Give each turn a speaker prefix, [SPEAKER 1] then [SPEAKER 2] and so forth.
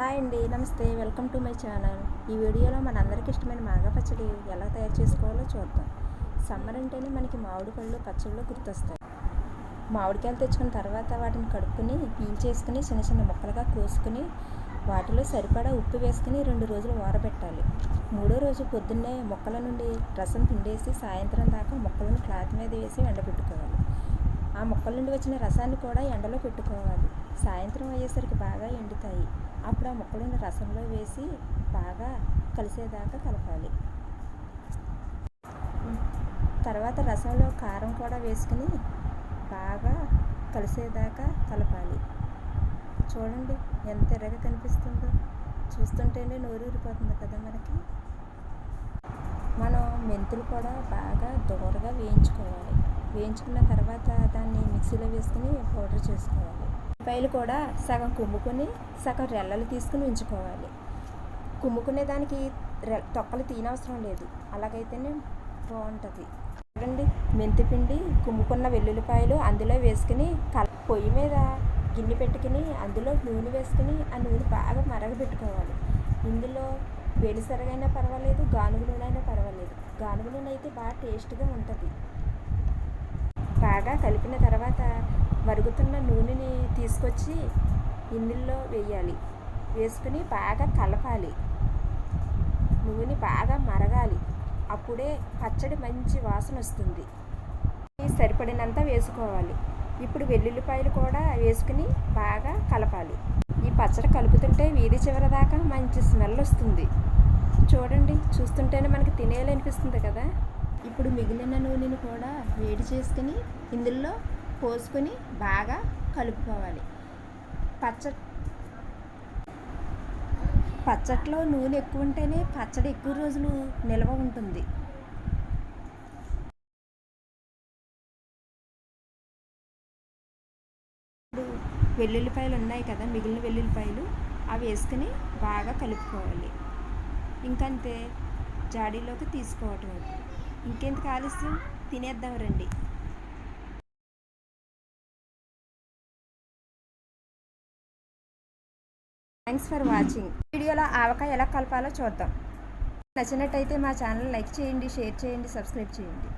[SPEAKER 1] Hi అండి నమస్తే. Welcome to my channel. ఈ వీడియోలో మనందరికీ ఇష్టమైన మాగా పచ్చడి ఎలా తయారు చేసుకోవాలో చూద్దాం. సమ్మర్ అంటేనే మనకి మామిడి పళ్ళు పచ్చళ్ళు గుర్తొస్తాయి. మామిడికాయలు తెచ్చుకున్న తర్వాత వాటిని కడుక్కుని పీల్ చేసుకుని చిన్న చిన్న ముక్కలుగా కోసుకుని వాటిలో సరిపడా ఉప్పు వేసుకుని రెండు రోజులు ఊరబెట్టాలి మూడో రోజు పొద్దున్నే మొక్కల నుండి రసం పిండేసి సాయంత్రం దాకా మొక్కలను క్లాత్ మీద వేసి ఎండబెట్టుకోవాలి. ఆ మొక్కల నుండి వచ్చిన రసాన్ని కూడా ఎండలో పెట్టుకోవాలి. సాయంత్రం అయ్యేసరికి బాగా ఎండుతాయి. అప్పుడు ఆ ముక్కలను రసంలో వేసి బాగా కలిసేదాకా కలపాలి. తర్వాత రసంలో కారం కూడా వేసుకుని బాగా కలిసేదాకా కలపాలి. చూడండి ఎంత ఎర్రగా కనిపిస్తుందో. చూస్తుంటేనే నోరు ఊరిపోతుంది కదా మనకి. మనం మెంతులు కూడా బాగా దూరగా వేయించుకోవాలి. వేయించుకున్న తర్వాత దాన్ని మిక్సీలో వేసుకుని పౌడర్ చేసుకోవాలి. ఉల్లిపాయలు కూడా సగం కుమ్ముకొని సగం రెల్లలు తీసుకుని ఉంచుకోవాలి. కుమ్ముకునే దానికి రె తొక్కలు తీనవసరం లేదు. అలాగైతేనే బాగుంటుంది చూడండి మెంతిపిండి కుమ్ముకున్న వెల్లుల్లిపాయలు అందులో వేసుకుని కల పొయ్యి మీద గిన్నె పెట్టుకుని అందులో నూనె వేసుకుని ఆ నూనె బాగా మరగబెట్టుకోవాలి. ఇందులో వేడిసరగైనా పర్వాలేదు గానుగ నూనె అయినా పర్వాలేదు. గానుగ నూనె అయితే బాగా టేస్ట్గా ఉంటుంది. బాగా కలిపిన తర్వాత మరుగుతున్న నూనెని తీసుకొచ్చి ఇందులో వేయాలి. వేసుకుని బాగా కలపాలి. నూనె బాగా మరగాలి. అప్పుడే పచ్చడి మంచి వాసన వస్తుంది. సరిపడినంత వేసుకోవాలి. ఇప్పుడు వెల్లుల్లిపాయలు కూడా వేసుకుని బాగా కలపాలి. ఈ పచ్చడి కలుపుతుంటే వీధి చివరి దాకా మంచి స్మెల్ వస్తుంది. చూడండి చూస్తుంటేనే మనకి తినేయాలనిపిస్తుంది కదా? ఇప్పుడు మిగిలిన నూనెని కూడా వేడి చేసుకుని ఇందులో పోసుకొని బాగా కలుపుకోవాలి. పచ్చ పచ్చట్లో నూనె ఎక్కువ ఉంటేనే పచ్చడి ఎక్కువ రోజులు నిల్వ ఉంటుంది. ఇప్పుడు వెల్లుల్లిపాయలు ఉన్నాయి కదా మిగిలిన వెల్లుల్లిపాయలు అవి వేసుకుని బాగా కలుపుకోవాలి. ఇంకంతే. జాడీలోకి తీసుకోవటం ఇంకెందుకు ఆలస్యం? తినేద్దాం రండి. Thanks for watching. వీడియోలో ఆవకాయ ఎలా కలపాలో చూద్దాం. నచ్చినట్టయితే మా ఛానల్ లైక్ చేయండి షేర్ చేయండి సబ్స్క్రైబ్ చేయండి.